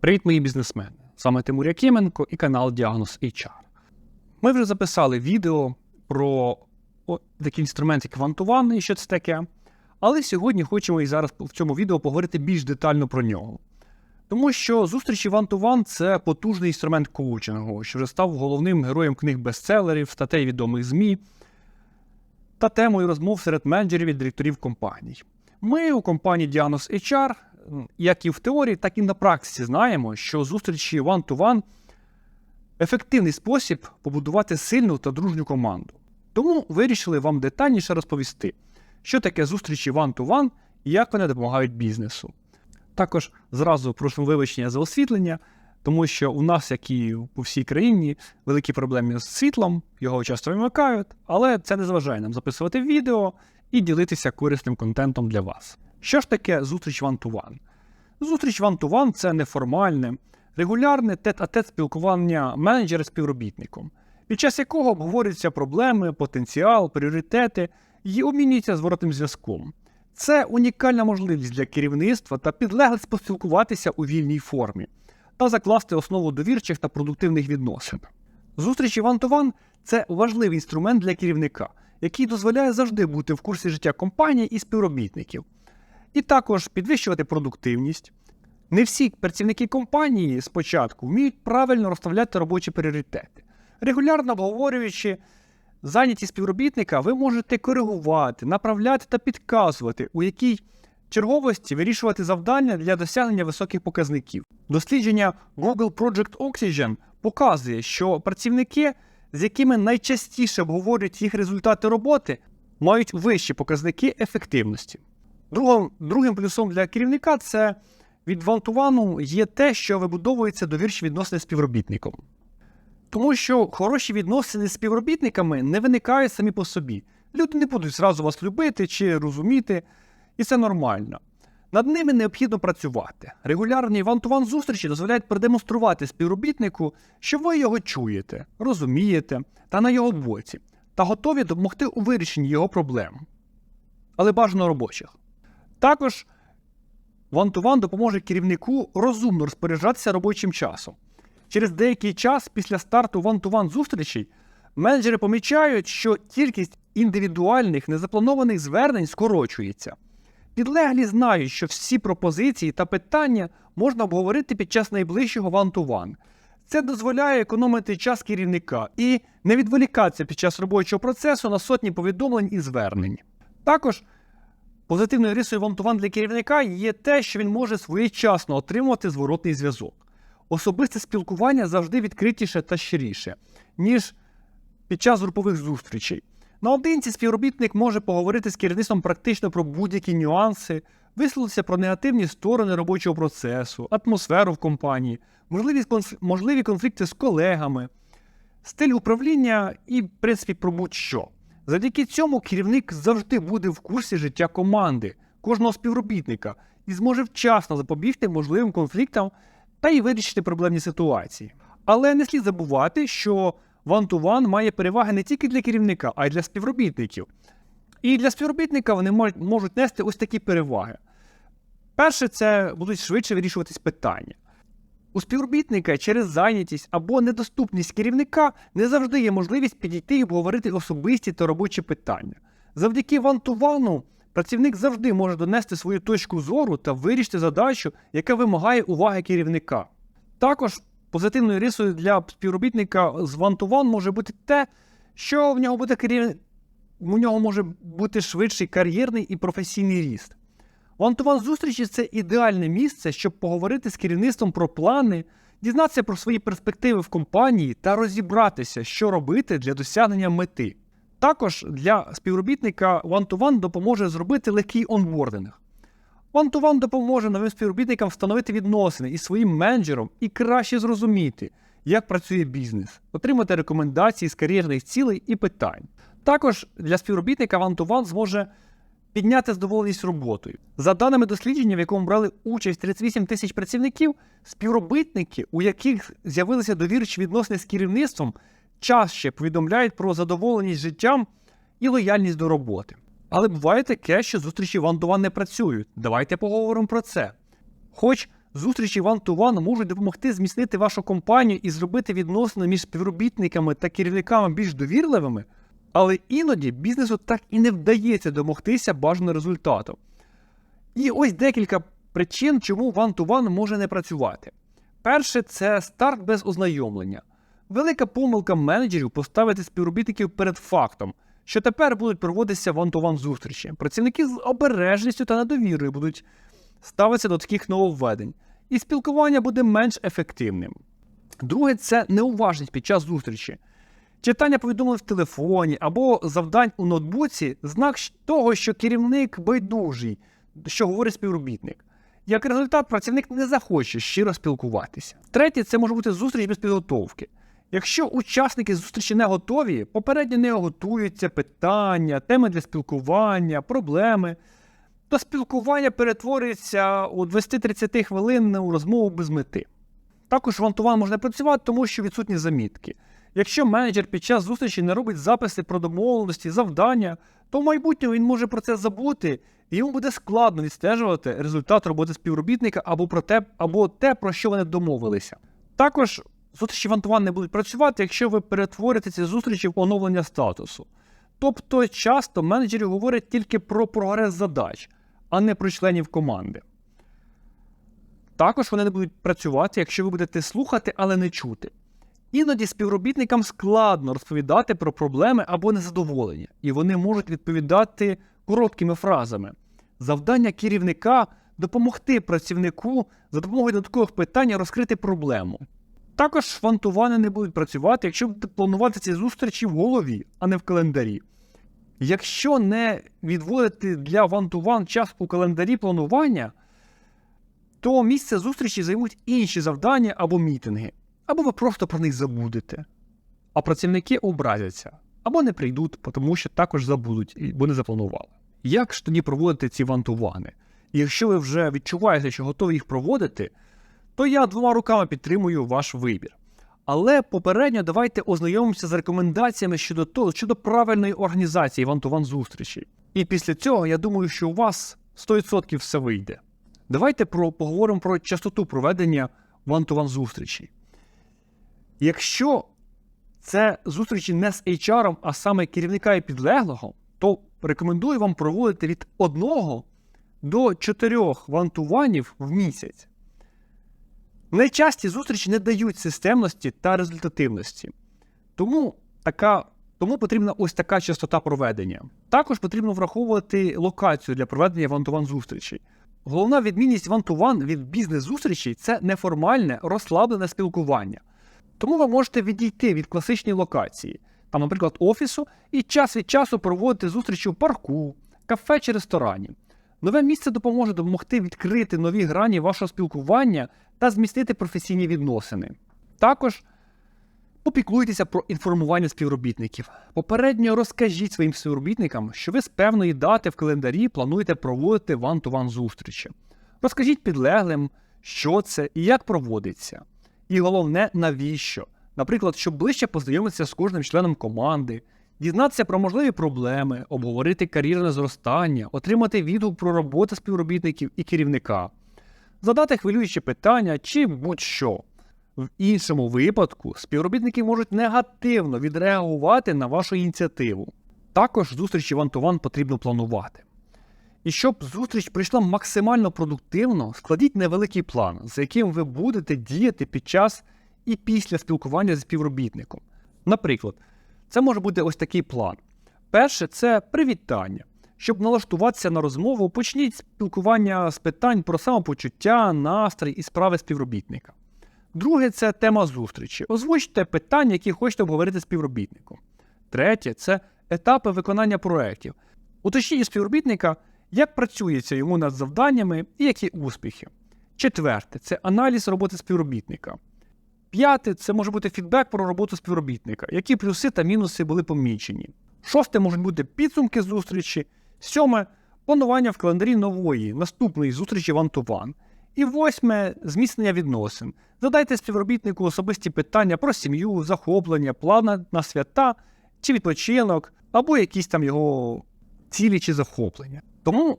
Привіт, мої бізнесмени! З вами Тимур Якименко і канал Діагноз HR. Ми вже записали відео про такий інструмент, як One-to-One і що це таке. Але сьогодні хочемо і зараз в цьому відео поговорити більш детально про нього. Тому що зустрічі One-to-One – це потужний інструмент коучингу, що вже став головним героєм книг бестселерів, статей відомих ЗМІ та темою розмов серед менеджерів і директорів компаній. Ми у компанії Діагноз HR як і в теорії, так і на практиці знаємо, що зустрічі one-to-one ефективний спосіб побудувати сильну та дружню команду. Тому вирішили вам детальніше розповісти, що таке зустрічі one-to-one і як вони допомагають бізнесу. Також зразу прошу вибачення за освітлення, тому що у нас, як і по всій країні, великі проблеми з світлом, його часто вимикають, але це не заважає нам записувати відео і ділитися корисним контентом для вас. Що ж таке зустріч one-to-one? Зустріч one-to-one – це неформальне, регулярне тет-а-тет спілкування менеджера з співробітником, під час якого обговорюються проблеми, потенціал, пріоритети і обмінюються зворотним зв'язком. Це унікальна можливість для керівництва та підлеглих поспілкуватися у вільній формі та закласти основу довірчих та продуктивних відносин. Зустрічі one-to-one – це важливий інструмент для керівника, який дозволяє завжди бути в курсі життя компанії і співробітників і також підвищувати продуктивність. Не всі працівники компанії спочатку вміють правильно розставляти робочі пріоритети. Регулярно обговорюючи зайняті співробітника, ви можете коригувати, направляти та підказувати, у якій черговості вирішувати завдання для досягнення високих показників. Дослідження Google Project Oxygen показує, що працівники, з якими найчастіше обговорюють їх результати роботи, мають вищі показники ефективності. Другим, другим плюсом для керівника це від вантувану є те, що вибудовується довірчі відносини з співробітником. Тому що хороші відносини з співробітниками не виникають самі по собі. Люди не будуть зразу вас любити чи розуміти, і це нормально. Над ними необхідно працювати. Регулярні вантуван зустрічі дозволяють продемонструвати співробітнику, що ви його чуєте, розумієте та на його боці, та готові допомогти у вирішенні його проблем. Але бажано робочих. Також one-to-one допоможе керівнику розумно розпоряджатися робочим часом. Через деякий час після старту one-to-one зустрічей менеджери помічають, що кількість індивідуальних незапланованих звернень скорочується. Підлеглі знають, що всі пропозиції та питання можна обговорити під час найближчого one-to-one. Це дозволяє економити час керівника і не відволікатися під час робочого процесу на сотні повідомлень і звернень. Також Позитивною рисою вантуван для керівника є те, що він може своєчасно отримувати зворотний зв'язок. Особисте спілкування завжди відкритіше та щиріше, ніж під час групових зустрічей. Наодинці співробітник може поговорити з керівництвом практично про будь-які нюанси, висловитися про негативні сторони робочого процесу, атмосферу в компанії, можливі, конф... можливі конфлікти з колегами, стиль управління і, в принципі, про будь-що. Завдяки цьому керівник завжди буде в курсі життя команди, кожного співробітника і зможе вчасно запобігти можливим конфліктам та й вирішити проблемні ситуації. Але не слід забувати, що one-to-one має переваги не тільки для керівника, а й для співробітників. І для співробітника вони можуть нести ось такі переваги. Перше, це будуть швидше вирішуватись питання. У співробітника через зайнятість або недоступність керівника не завжди є можливість підійти і обговорити особисті та робочі питання. Завдяки вантувану працівник завжди може донести свою точку зору та вирішити задачу, яка вимагає уваги керівника. Також позитивною рисою для співробітника з вантуван може бути те, що в нього буде керів... у нього може бути швидший кар'єрний і професійний ріст. One-to-one зустрічі це ідеальне місце, щоб поговорити з керівництвом про плани, дізнатися про свої перспективи в компанії та розібратися, що робити для досягнення мети. Також для співробітника One-to-One допоможе зробити легкий онбординг. One-to-One допоможе новим співробітникам встановити відносини із своїм менеджером і краще зрозуміти, як працює бізнес, отримати рекомендації з кар'єрних цілей і питань. Також для співробітника One-to-One зможе підняти задоволеність роботою. За даними дослідження, в якому брали участь 38 тисяч працівників, співробітники, у яких з'явилися довірчі відносини з керівництвом, чаще повідомляють про задоволеність життям і лояльність до роботи. Але буває таке, що зустрічі ван до ван не працюють. Давайте поговоримо про це. Хоч Зустрічі one-to-one можуть допомогти зміцнити вашу компанію і зробити відносини між співробітниками та керівниками більш довірливими, але іноді бізнесу так і не вдається домогтися бажаного результату. І ось декілька причин, чому one-to-one може не працювати. Перше, це старт без ознайомлення. Велика помилка менеджерів поставити співробітників перед фактом, що тепер будуть проводитися one-to-one зустрічі. Працівники з обережністю та недовірою будуть ставитися до таких нововведень, і спілкування буде менш ефективним. Друге, це неуважність під час зустрічі. Читання повідомлень в телефоні або завдань у ноутбуці знак того, що керівник байдужий, що говорить співробітник. Як результат, працівник не захоче щиро спілкуватися. Третє, це може бути зустріч без підготовки. Якщо учасники зустрічі не готові, попередньо не готуються питання, теми для спілкування, проблеми, то спілкування перетворюється у 20-30 хвилин у розмову без мети. Також вантуван можна працювати, тому що відсутні замітки. Якщо менеджер під час зустрічі не робить записи про домовленості, завдання, то в майбутньому він може про це забути, і йому буде складно відстежувати результат роботи співробітника або про те, або те, про що вони домовилися. Також зустрічі вантуван не будуть працювати, якщо ви перетворите ці зустрічі в оновлення статусу. Тобто часто менеджери говорять тільки про прогрес задач, а не про членів команди. Також вони не будуть працювати, якщо ви будете слухати, але не чути. Іноді співробітникам складно розповідати про проблеми або незадоволення, і вони можуть відповідати короткими фразами. Завдання керівника допомогти працівнику за допомогою додаткових питань розкрити проблему. Також вантувани не будуть працювати, якщо будете планувати ці зустрічі в голові, а не в календарі. Якщо не відводити для вантуван час у календарі планування, то місце зустрічі займуть інші завдання або мітинги, або ви просто про них забудете. А працівники образяться або не прийдуть, тому що також забудуть, бо не запланували. Як ж тоді проводити ці вантувани? Якщо ви вже відчуваєте, що готові їх проводити, то я двома руками підтримую ваш вибір. Але попередньо давайте ознайомимося з рекомендаціями щодо того, щодо правильної організації вантуван зустрічей. І після цього я думаю, що у вас 100% все вийде. Давайте про, поговоримо про частоту проведення вантуван зустрічей. Якщо це зустрічі не з HR, а саме керівника і підлеглого, то рекомендую вам проводити від 1 до 4 вантуванів в місяць. Найчасті зустрічі не дають системності та результативності. Тому, така, тому потрібна ось така частота проведення. Також потрібно враховувати локацію для проведення вантуван зустрічей. Головна відмінність вантуван від бізнес-зустрічей це неформальне, розслаблене спілкування. Тому ви можете відійти від класичної локації, там, наприклад, офісу, і час від часу проводити зустрічі в парку, кафе чи ресторані. Нове місце допоможе допомогти відкрити нові грані вашого спілкування та змістити професійні відносини. Також попіклуйтеся про інформування співробітників. Попередньо розкажіть своїм співробітникам, що ви з певної дати в календарі плануєте проводити ван-ту-ван зустрічі. Розкажіть підлеглим, що це і як проводиться. І головне, навіщо? Наприклад, щоб ближче познайомитися з кожним членом команди, дізнатися про можливі проблеми, обговорити кар'єрне зростання, отримати відгук про роботу співробітників і керівника, задати хвилюючі питання чи будь-що. В іншому випадку співробітники можуть негативно відреагувати на вашу ініціативу. Також зустрічі ван-ту-ван потрібно планувати. І щоб зустріч прийшла максимально продуктивно, складіть невеликий план, за яким ви будете діяти під час і після спілкування зі співробітником. Наприклад, це може бути ось такий план. Перше це привітання. Щоб налаштуватися на розмову, почніть спілкування з питань про самопочуття, настрій і справи співробітника. Друге це тема зустрічі. Озвучте питання, які хочете обговорити з співробітником. Третє це етапи виконання проєктів. Уточніть співробітника, як працюється йому над завданнями і які успіхи. Четверте це аналіз роботи співробітника. П'яте це може бути фідбек про роботу співробітника, які плюси та мінуси були помічені. Шосте можуть бути підсумки зустрічі. Сьоме планування в календарі нової, наступної зустрічі ван-ту-ван. І восьме зміцнення відносин. Задайте співробітнику особисті питання про сім'ю, захоплення, плани на свята чи відпочинок, або якісь там його цілі чи захоплення. Тому,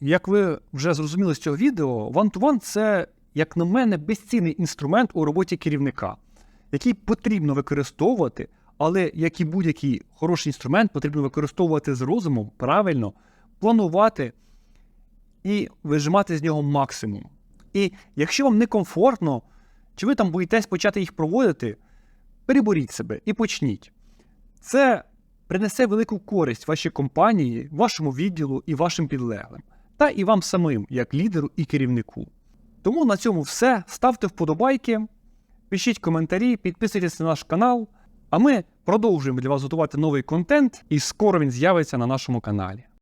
як ви вже зрозуміли з цього відео, one-to-one – це як на мене, безцінний інструмент у роботі керівника, який потрібно використовувати, але як і будь-який хороший інструмент, потрібно використовувати з розумом, правильно, планувати і вижимати з нього максимум. І якщо вам некомфортно, чи ви там боїтесь почати їх проводити, переборіть себе і почніть. Це принесе велику користь вашій компанії, вашому відділу і вашим підлеглим, та і вам самим, як лідеру і керівнику. Тому на цьому все. Ставте вподобайки, пишіть коментарі, підписуйтесь на наш канал, а ми продовжуємо для вас готувати новий контент, і скоро він з'явиться на нашому каналі.